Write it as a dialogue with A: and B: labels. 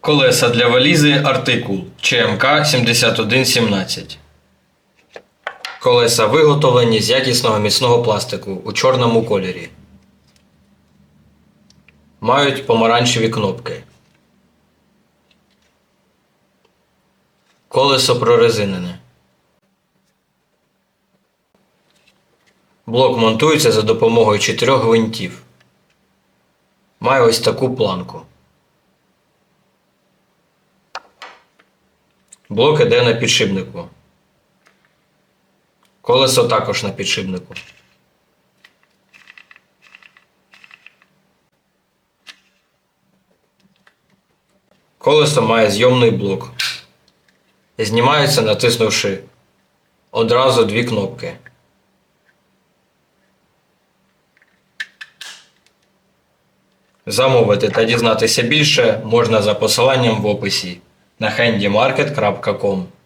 A: Колеса для валізи артикул ЧМК 7117. Колеса виготовлені з якісного міцного пластику у чорному кольорі. Мають помаранчеві кнопки. Колесо прорезинене. Блок монтується за допомогою чотирьох гвинтів. Має ось таку планку. Блок іде на підшипнику. Колесо також на підшипнику. Колесо має зйомний блок. Знімається, натиснувши одразу дві кнопки. Замовити та дізнатися більше можна за посиланням в описі на handymarket.com.